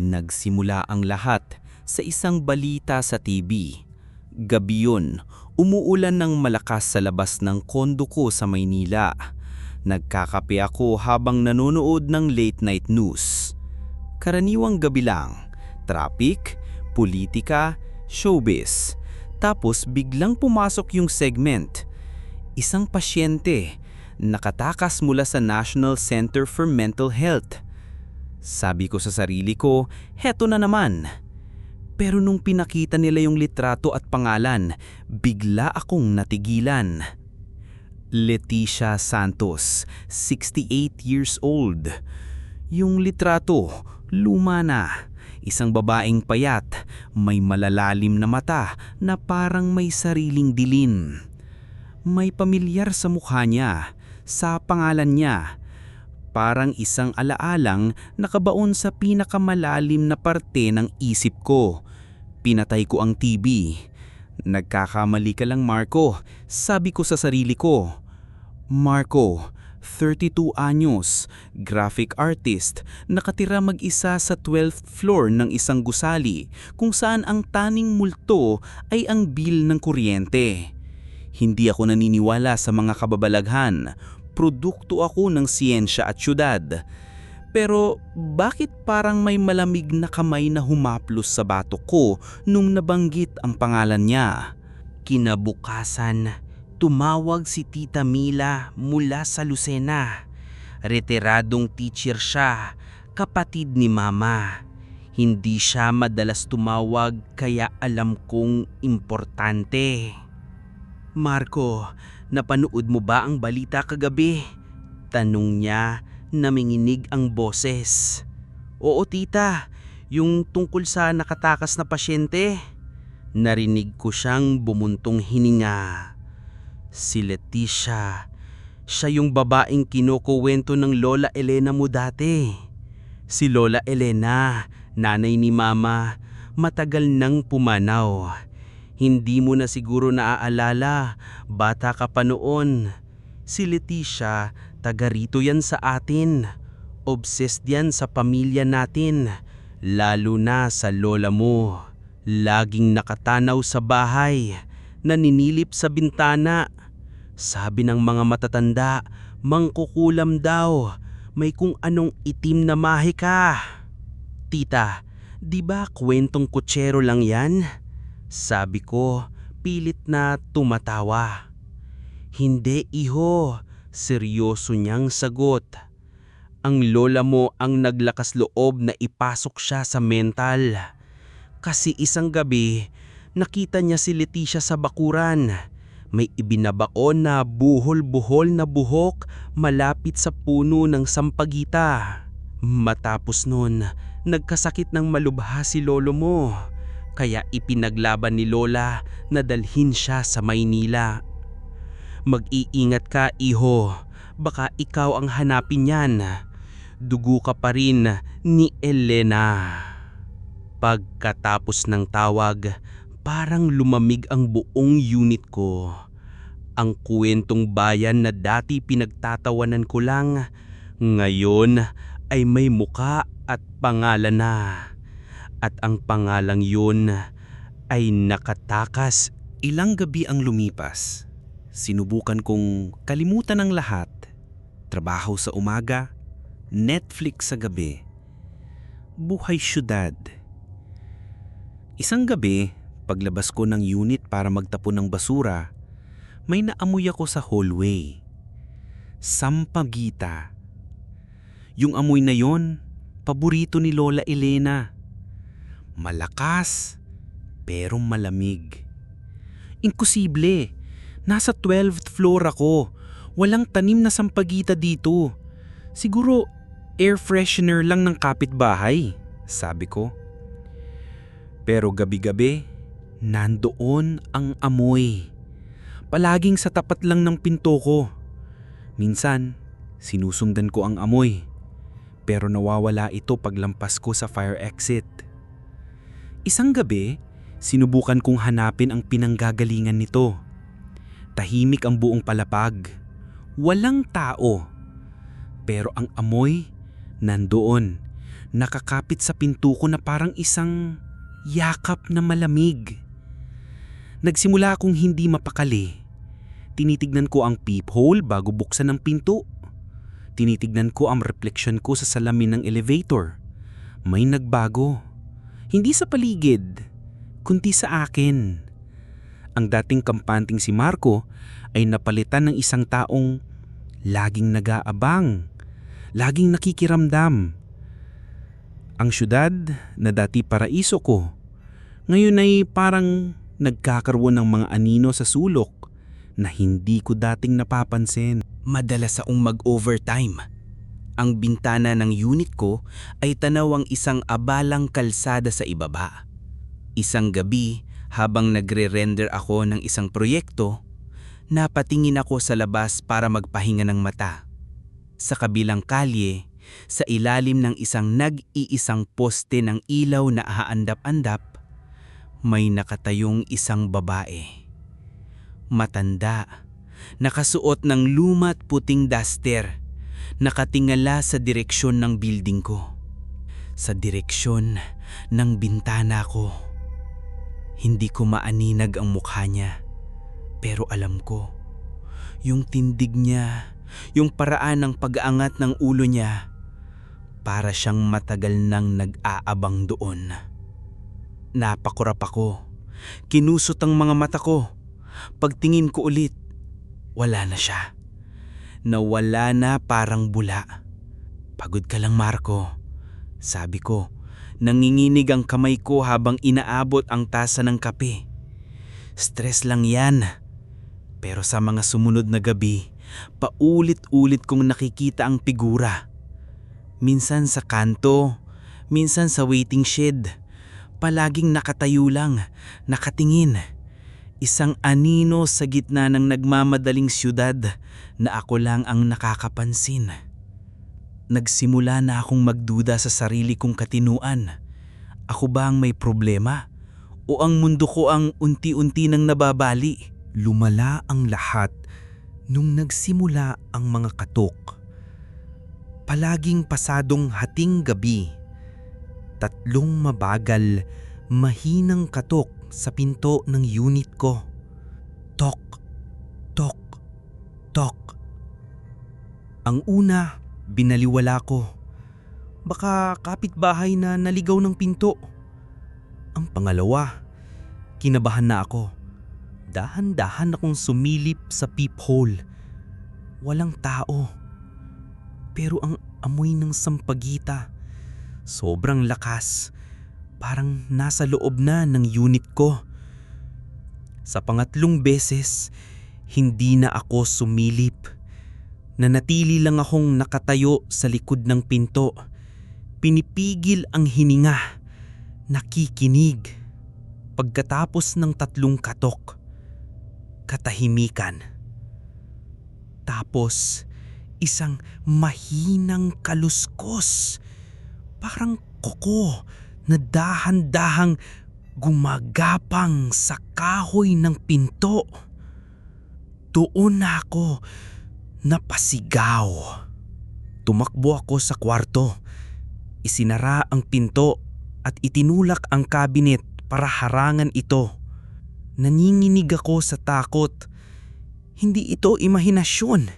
Nagsimula ang lahat sa isang balita sa TV. Gabi yun, umuulan ng malakas sa labas ng kondo ko sa Maynila. Nagkakape ako habang nanonood ng late night news. Karaniwang gabi lang, traffic, politika, showbiz. Tapos biglang pumasok yung segment. Isang pasyente, nakatakas mula sa National Center for Mental Health. Sabi ko sa sarili ko, heto na naman. Pero nung pinakita nila yung litrato at pangalan, bigla akong natigilan. Leticia Santos, 68 years old. Yung litrato, luma na. Isang babaeng payat, may malalalim na mata na parang may sariling dilin. May pamilyar sa mukha niya, sa pangalan niya. Parang isang alaalang nakabaon sa pinakamalalim na parte ng isip ko. Pinatay ko ang TV. Nagkakamali ka lang Marco, sabi ko sa sarili ko. Marco, 32 anyos, graphic artist, nakatira mag-isa sa 12th floor ng isang gusali kung saan ang taning multo ay ang bill ng kuryente. Hindi ako naniniwala sa mga kababalaghan, produkto ako ng siyensya at syudad. Pero bakit parang may malamig na kamay na humaplos sa batok ko nung nabanggit ang pangalan niya? Kinabukasan, tumawag si Tita Mila mula sa Lucena. Retiradong teacher siya, kapatid ni Mama. Hindi siya madalas tumawag kaya alam kong importante. Marco, napanood mo ba ang balita kagabi? Tanong niya, naminginig ang boses. Oo tita, yung tungkol sa nakatakas na pasyente. Narinig ko siyang bumuntong hininga. Si Leticia. Siya yung babaeng kinukuwento ng Lola Elena mo dati. Si Lola Elena, nanay ni Mama, matagal nang pumanaw. Hindi mo na siguro naaalala, bata ka pa noon. Si Leticia, taga rito yan sa atin. Obsessed yan sa pamilya natin, lalo na sa lola mo. Laging nakatanaw sa bahay, naninilip sa bintana. Sabi ng mga matatanda, mangkukulam daw, may kung anong itim na mahika. Tita, di ba kwentong kutsero lang yan? Sabi ko, pilit na tumatawa. Hindi iho, seryoso niyang sagot. Ang lola mo ang naglakas loob na ipasok siya sa mental. Kasi isang gabi, nakita niya si Leticia sa bakuran. May ibinabaon na buhol-buhol na buhok malapit sa puno ng sampagita. Matapos nun, nagkasakit ng malubha si lolo mo. Kaya ipinaglaban ni Lola na dalhin siya sa Maynila. Mag-iingat ka, iho. Baka ikaw ang hanapin niyan. Dugo ka pa rin ni Elena. Pagkatapos ng tawag, parang lumamig ang buong unit ko. Ang kwentong bayan na dati pinagtatawanan ko lang, ngayon ay may muka at pangalan na. At ang pangalang yun ay nakatakas. Ilang gabi ang lumipas. Sinubukan kong kalimutan ang lahat. Trabaho sa umaga, Netflix sa gabi. Buhay syudad. Isang gabi, paglabas ko ng unit para magtapon ng basura, may naamoy ako sa hallway. Sampagita. Yung amoy na yon, paborito ni Lola Elena. Malakas, pero malamig. Imposible. Nasa 12th floor ako. Walang tanim na sampagita dito. Siguro air freshener lang ng kapitbahay, sabi ko. Pero gabi-gabi, nandoon ang amoy. Palaging sa tapat lang ng pinto ko. Minsan, sinusundan ko ang amoy. Pero nawawala ito paglampas ko sa fire exit. Isang gabi, sinubukan kong hanapin ang pinanggagalingan nito. Tahimik ang buong palapag. Walang tao. Pero ang amoy, nandoon. nakakapit sa pinto ko na parang isang yakap na malamig. Nagsimula akong hindi mapakali. Tinitignan ko ang peephole bago buksan ang pinto. Tinitignan ko ang refleksyon ko sa salamin ng elevator. May nagbago. Hindi sa paligid, kundi sa akin. Ang dating kampanting si Marco ay napalitan ng isang taong laging nag-aabang, laging nakikiramdam. Ang syudad na dati paraiso ko, ngayon ay parang nagkakaroon ng mga anino sa sulok na hindi ko dating napapansin. Madalas akong mag-overtime. Ang bintana ng unit ko ay tanaw ang isang abalang kalsada sa ibaba. Isang gabi, habang nagre-render ako ng isang proyekto, napatingin ako sa labas para magpahinga ng mata. Sa kabilang kalye, sa ilalim ng isang nag-iisang poste ng ilaw na aandap-andap, may nakatayong isang babae. Matanda, nakasuot ng lumat puting duster, nakatingala sa direksyon ng building ko. Sa direksyon ng bintana ko. Hindi ko maaninag ang mukha niya, pero alam ko, yung tindig niya, yung paraan ng pag-aangat ng ulo niya, para siyang matagal nang nag-aabang doon. Napakurap ako. Kinusot ang mga mata ko. Pagtingin ko ulit, wala na siya. Nawala na parang bula. Pagod ka lang Marco. Sabi ko, nanginginig ang kamay ko habang inaabot ang tasa ng kape. Stress lang yan. Pero sa mga sumunod na gabi, paulit-ulit kong nakikita ang figura. Minsan sa kanto, minsan sa waiting shed palaging nakatayo lang, nakatingin. Isang anino sa gitna ng nagmamadaling syudad na ako lang ang nakakapansin. Nagsimula na akong magduda sa sarili kong katinuan. Ako ba ang may problema? O ang mundo ko ang unti-unti nang nababali? Lumala ang lahat nung nagsimula ang mga katok. Palaging pasadong hating gabi tatlong mabagal, mahinang katok sa pinto ng unit ko. Tok, tok, tok. Ang una, binaliwala ko. Baka kapitbahay na naligaw ng pinto. Ang pangalawa, kinabahan na ako. Dahan-dahan akong sumilip sa peephole. Walang tao. Pero ang amoy ng sampagita Sobrang lakas. Parang nasa loob na ng unit ko. Sa pangatlong beses, hindi na ako sumilip. Nanatili lang akong nakatayo sa likod ng pinto. Pinipigil ang hininga. Nakikinig. Pagkatapos ng tatlong katok, katahimikan. Tapos, isang mahinang kaluskos parang koko na dahan-dahang gumagapang sa kahoy ng pinto. Doon na ako napasigaw. Tumakbo ako sa kwarto. Isinara ang pinto at itinulak ang kabinet para harangan ito. Naninginig ako sa takot. Hindi ito imahinasyon.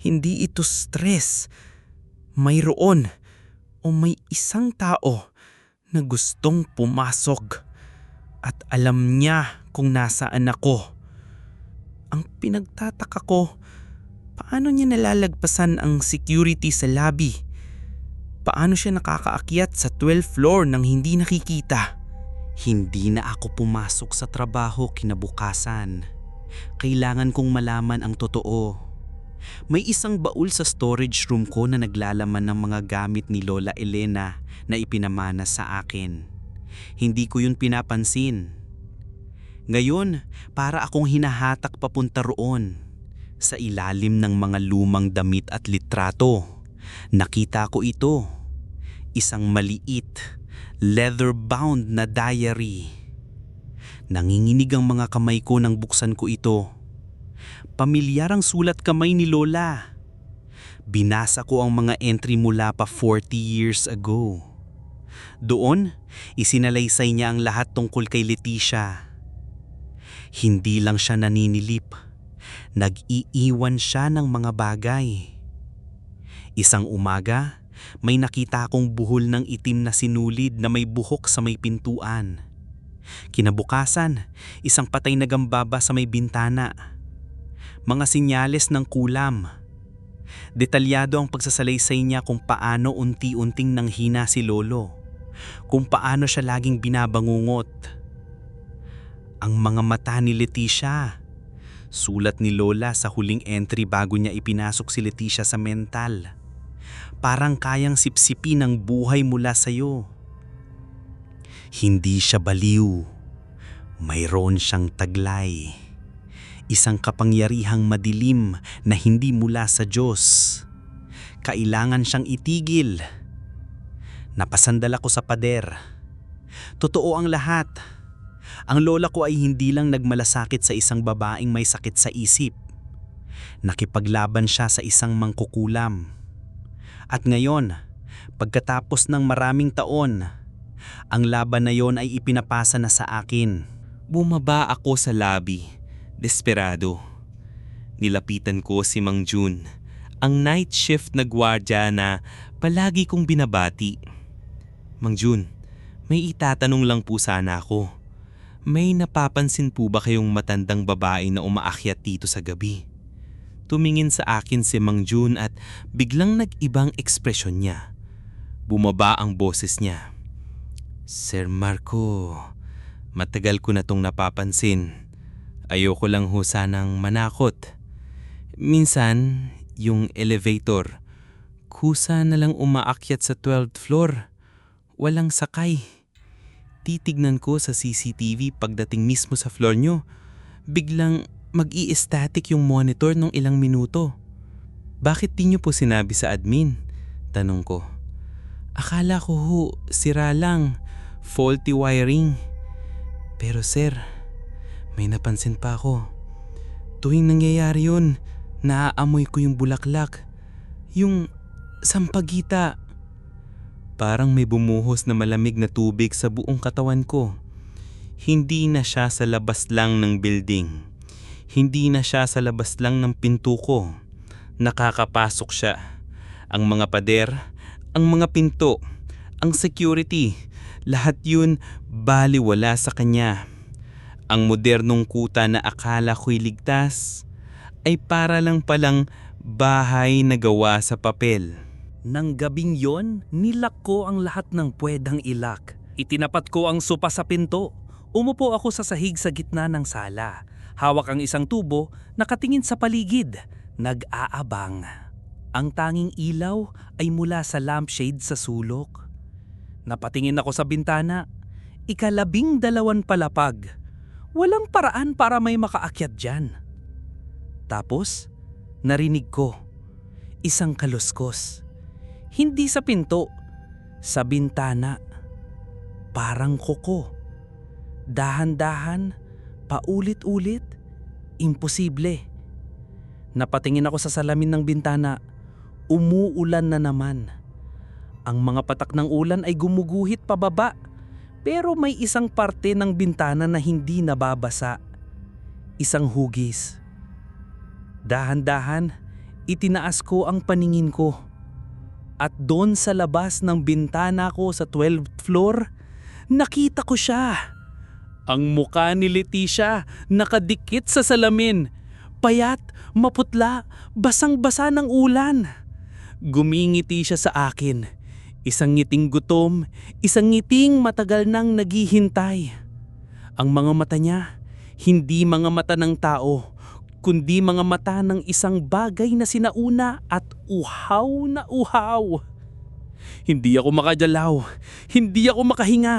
Hindi ito stress. Mayroon o may isang tao na gustong pumasok at alam niya kung nasaan ako. Ang pinagtataka ko, paano niya nalalagpasan ang security sa lobby? Paano siya nakakaakyat sa 12th floor nang hindi nakikita? Hindi na ako pumasok sa trabaho kinabukasan. Kailangan kong malaman ang totoo. May isang baul sa storage room ko na naglalaman ng mga gamit ni Lola Elena na ipinamana sa akin. Hindi ko yun pinapansin. Ngayon, para akong hinahatak papunta roon. Sa ilalim ng mga lumang damit at litrato, nakita ko ito. Isang maliit, leather-bound na diary. Nanginginig ang mga kamay ko nang buksan ko ito Pamilyar ang sulat kamay ni Lola. Binasa ko ang mga entry mula pa 40 years ago. Doon, isinalaysay niya ang lahat tungkol kay Leticia. Hindi lang siya naninilip. Nag-iiwan siya ng mga bagay. Isang umaga, may nakita akong buhol ng itim na sinulid na may buhok sa may pintuan. Kinabukasan, isang patay na gambaba sa may bintana. Mga sinyales ng kulam. Detalyado ang pagsasalaysay niya kung paano unti-unting nanghina si Lolo. Kung paano siya laging binabangungot. Ang mga mata ni Leticia. Sulat ni Lola sa huling entry bago niya ipinasok si Leticia sa mental. Parang kayang sipsipin ang buhay mula sa'yo. Hindi siya baliw. Mayroon siyang taglay. Isang kapangyarihang madilim na hindi mula sa Diyos. Kailangan siyang itigil. Napasandal ako sa pader. Totoo ang lahat. Ang lola ko ay hindi lang nagmalasakit sa isang babaeng may sakit sa isip. Nakipaglaban siya sa isang mangkukulam. At ngayon, pagkatapos ng maraming taon, ang laban na yon ay ipinapasa na sa akin. Bumaba ako sa lobby, desperado. Nilapitan ko si Mang Jun, ang night shift na gwardya na palagi kong binabati. Mang Jun, may itatanong lang po sana ako. May napapansin po ba kayong matandang babae na umaakyat dito sa gabi? Tumingin sa akin si Mang Jun at biglang nag-ibang ekspresyon niya. Bumaba ang boses niya. Sir Marco, matagal ko na tong napapansin. Ayoko lang ho sanang manakot. Minsan, yung elevator, kusa na lang umaakyat sa 12th floor. Walang sakay. Titignan ko sa CCTV pagdating mismo sa floor nyo. Biglang mag static yung monitor ng ilang minuto. Bakit di nyo po sinabi sa admin? Tanong ko. Akala ko ho, sira lang. Faulty wiring. Pero sir, may napansin pa ako. Tuwing nangyayari yun, naaamoy ko yung bulaklak. Yung sampagita. Parang may bumuhos na malamig na tubig sa buong katawan ko. Hindi na siya sa labas lang ng building. Hindi na siya sa labas lang ng pinto ko. Nakakapasok siya. Ang mga pader, ang mga pinto, ang security, lahat yun baliwala sa kanya. Ang modernong kuta na akala ko'y ligtas ay para lang palang bahay na gawa sa papel. Nang gabing yon, nilak ko ang lahat ng pwedang ilak. Itinapat ko ang sopa sa pinto. Umupo ako sa sahig sa gitna ng sala. Hawak ang isang tubo, nakatingin sa paligid, nag-aabang. Ang tanging ilaw ay mula sa lampshade sa sulok. Napatingin ako sa bintana. Ikalabing dalawan palapag. Walang paraan para may makaakyat dyan. Tapos, narinig ko. Isang kaluskos. Hindi sa pinto, sa bintana. Parang kuko. Dahan-dahan, paulit-ulit, imposible. Napatingin ako sa salamin ng bintana. Umuulan na naman. Ang mga patak ng ulan ay gumuguhit pababa. Pero may isang parte ng bintana na hindi nababasa. Isang hugis. Dahan-dahan, itinaas ko ang paningin ko. At doon sa labas ng bintana ko sa 12th floor, nakita ko siya. Ang muka ni Leticia nakadikit sa salamin. Payat, maputla, basang-basa ng ulan. Gumingiti siya sa akin. Isang ngiting gutom, isang ngiting matagal nang naghihintay. Ang mga mata niya, hindi mga mata ng tao, kundi mga mata ng isang bagay na sinauna at uhaw na uhaw. Hindi ako makadalaw, hindi ako makahinga.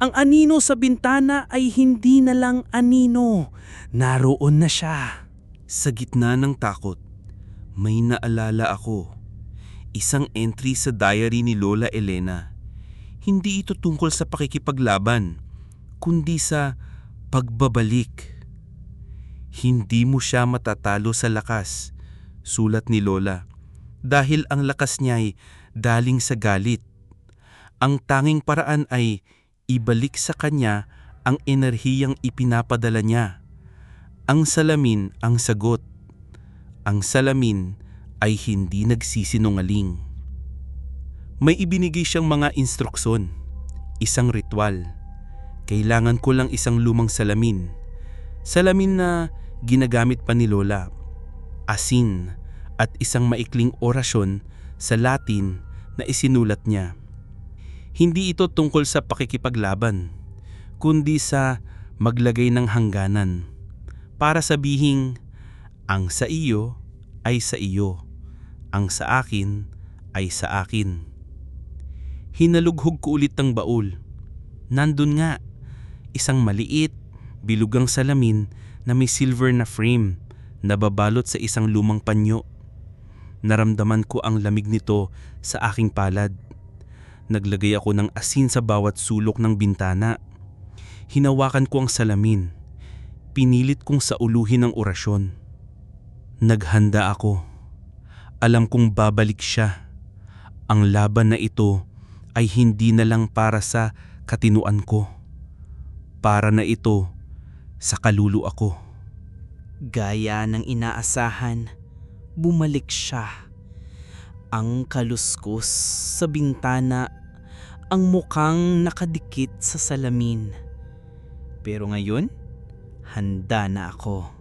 Ang anino sa bintana ay hindi na lang anino, naroon na siya. Sa gitna ng takot, may naalala ako. Isang entry sa diary ni Lola Elena. Hindi ito tungkol sa pakikipaglaban, kundi sa pagbabalik. Hindi mo siya matatalo sa lakas, sulat ni Lola, dahil ang lakas niya ay daling sa galit. Ang tanging paraan ay ibalik sa kanya ang enerhiyang ipinapadala niya. Ang salamin ang sagot. Ang salamin ay hindi nagsisinungaling. May ibinigay siyang mga instruksyon, isang ritual. Kailangan ko lang isang lumang salamin. Salamin na ginagamit pa ni Lola. Asin at isang maikling orasyon sa Latin na isinulat niya. Hindi ito tungkol sa pakikipaglaban, kundi sa maglagay ng hangganan. Para sabihing, ang sa iyo ay sa iyo, ang sa akin ay sa akin. Hinalughog ko ulit ang baul. Nandun nga, isang maliit, bilugang salamin na may silver na frame na babalot sa isang lumang panyo. Naramdaman ko ang lamig nito sa aking palad. Naglagay ako ng asin sa bawat sulok ng bintana. Hinawakan ko ang salamin. Pinilit kong sauluhin ang orasyon. Naghanda ako. Alam kong babalik siya. Ang laban na ito ay hindi na lang para sa katinuan ko. Para na ito sa kaluluwa ko. Gaya ng inaasahan, bumalik siya. Ang kaluskos sa bintana, ang mukhang nakadikit sa salamin. Pero ngayon, handa na ako.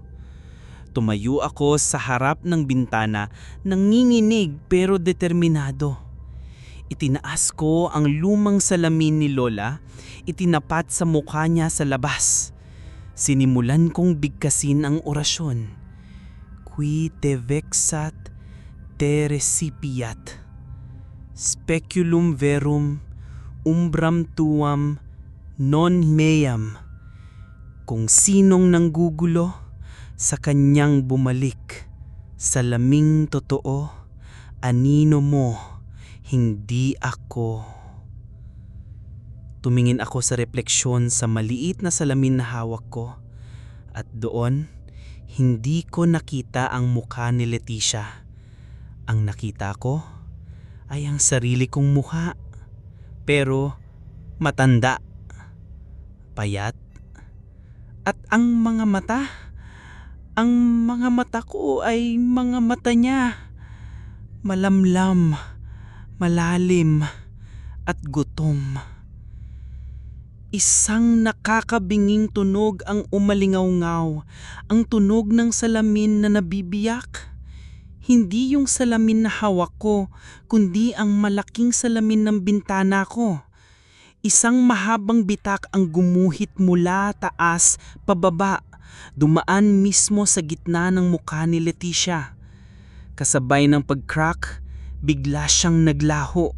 Tumayo ako sa harap ng bintana, nanginginig pero determinado. Itinaas ko ang lumang salamin ni Lola, itinapat sa mukha niya sa labas. Sinimulan kong bigkasin ang orasyon. Qui te vexat te recipiat. Speculum verum umbram tuam non meam. Kung sinong nanggugulo, sa kanyang bumalik. Sa laming totoo, anino mo, hindi ako. Tumingin ako sa refleksyon sa maliit na salamin na hawak ko at doon hindi ko nakita ang mukha ni Leticia. Ang nakita ko ay ang sarili kong mukha pero matanda, payat at ang mga mata ang mga mata ko ay mga mata niya malamlam, malalim at gutom. Isang nakakabinging tunog ang umalingaw-ngaw, ang tunog ng salamin na nabibiyak. Hindi yung salamin na hawak ko, kundi ang malaking salamin ng bintana ko. Isang mahabang bitak ang gumuhit mula taas pababa, dumaan mismo sa gitna ng mukha ni Leticia. Kasabay ng pag-crack, bigla siyang naglaho.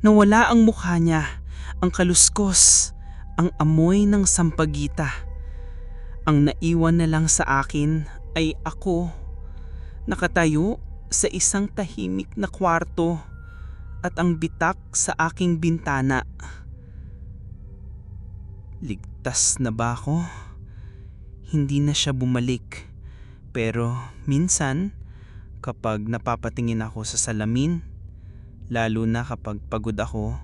Nawala ang mukha niya, ang kaluskos, ang amoy ng sampagita. Ang naiwan na lang sa akin ay ako, nakatayo sa isang tahimik na kwarto at ang bitak sa aking bintana. Ligtas na ba ako? Hindi na siya bumalik. Pero minsan, kapag napapatingin ako sa salamin, lalo na kapag pagod ako,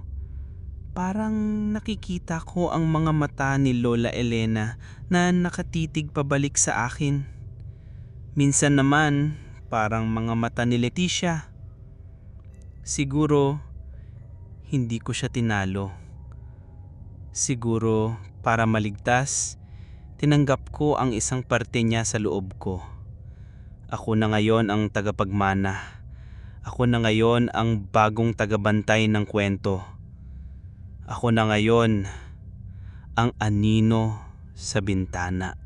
parang nakikita ko ang mga mata ni Lola Elena na nakatitig pabalik sa akin. Minsan naman, parang mga mata ni Leticia. Siguro, hindi ko siya tinalo. Siguro, para maligtas, tinanggap ko ang isang parte niya sa loob ko. Ako na ngayon ang tagapagmana. Ako na ngayon ang bagong tagabantay ng kwento. Ako na ngayon ang anino sa bintana.